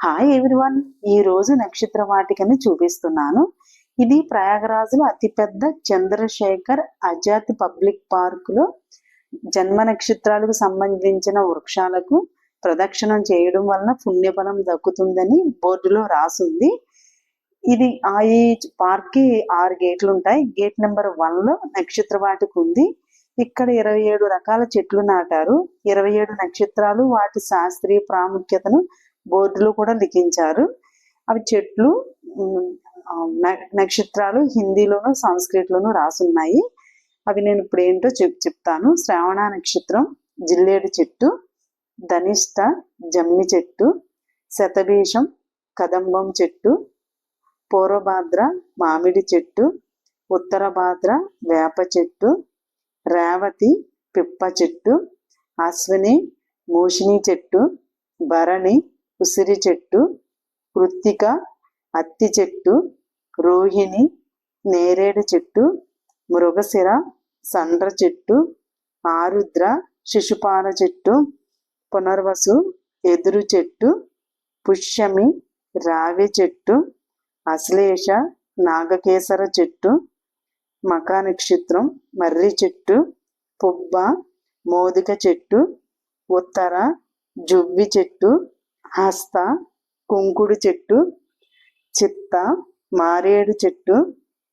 Hi everyone ఈ రోజు నక్షత్ర వాటికని చూపిస్తున్నాను. ఇది ప్రయాగరాజులో అతిపెద్ద చంద్రశేఖర్ ఆజాద్ పబ్లిక్ పార్కులో జన్మ నక్షత్రాలకు సంబంధించిన వృక్షాలకు ప్రదక్షిణం చేయడం వలన పుణ్యఫలం దక్కుతుందని బోర్డులో రాసుంది. ఇది ఆ ఈ పార్క్కి ఆరు గేట్లు ఉంటాయి. గేట్ నెంబర్ వన్లో నక్షత్ర వాటిక ఉంది. ఇక్కడ ఇరవై ఏడు రకాల చెట్లు నాటారు. ఇరవై ఏడు నక్షత్రాలు వాటి శాస్త్రీయ ప్రాముఖ్యతను బోర్డులో కూడా లిఖించారు. అవి చెట్లు న- నక్షత్రాలు హిందీలోను సంస్కృతిలోను రాసున్నాయి. అవి నేను ఇప్పుడు ఏంటో చెప్ చెప్తాను. శ్రావణ నక్షత్రం జిల్లేడు చెట్టు ధనిష్ట జమ్మి చెట్టు శతభీషం కదంబం చెట్టు పూర్వభాద్ర మామిడి చెట్టు ఉత్తర భాద్ర వేప చెట్టు రేవతి పిప్ప చెట్టు అశ్విని మూషిని చెట్టు భరణి ఉసిరి చెట్టు కృత్తిక అత్తి చెట్టు రోహిణి నేరేడు చెట్టు మృగశిర సండ్ర చెట్టు ఆరుద్ర శిశుపాల చెట్టు పునర్వసు ఎదురు చెట్టు పుష్యమి రావి చెట్టు అశ్లేష నాగకేసర చెట్టు మకా నక్షత్రం మర్రి చెట్టు పుబ్బ మోదిక చెట్టు ఉత్తర జువ్వి చెట్టు హస్త కుంకుడు చెట్టు చిత్త మారేడు చెట్టు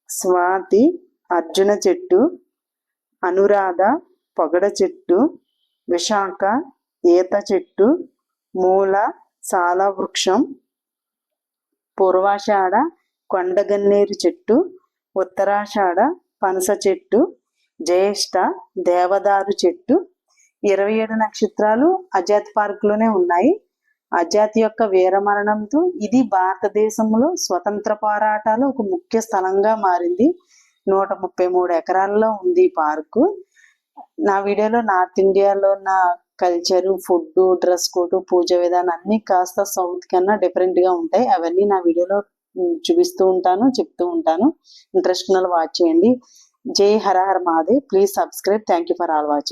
స్వాతి అర్జున చెట్టు అనురాధ పొగడ చెట్టు విశాఖ ఈత చెట్టు మూల సాల వృక్షం పూర్వాషాఢ కొండగన్నేరు చెట్టు ఉత్తరాషాఢ పనస చెట్టు జ్యేష్ఠ దేవదారు చెట్టు. ఇరవై ఏడు నక్షత్రాలు అజాత్ పార్క్లోనే ఉన్నాయి. అజాతి యొక్క వీరమరణంతో ఇది భారతదేశంలో స్వతంత్ర పోరాటాలు ఒక ముఖ్య స్థలంగా మారింది. నూట ముప్పై మూడు ఎకరాల్లో ఉంది ఈ పార్కు. నా వీడియోలో నార్త్ ఇండియాలో ఉన్న కల్చర్ ఫుడ్ డ్రెస్ కోడ్ పూజ విధానం అన్ని కాస్త సౌత్ కన్నా డిఫరెంట్గా ఉంటాయి. అవన్నీ నా వీడియోలో చూపిస్తూ ఉంటాను చెప్తూ ఉంటాను. ఇంట్రెస్ట్ వాచ్ చేయండి. జై హర హర Mahadev. Please subscribe. Thank you for all watching.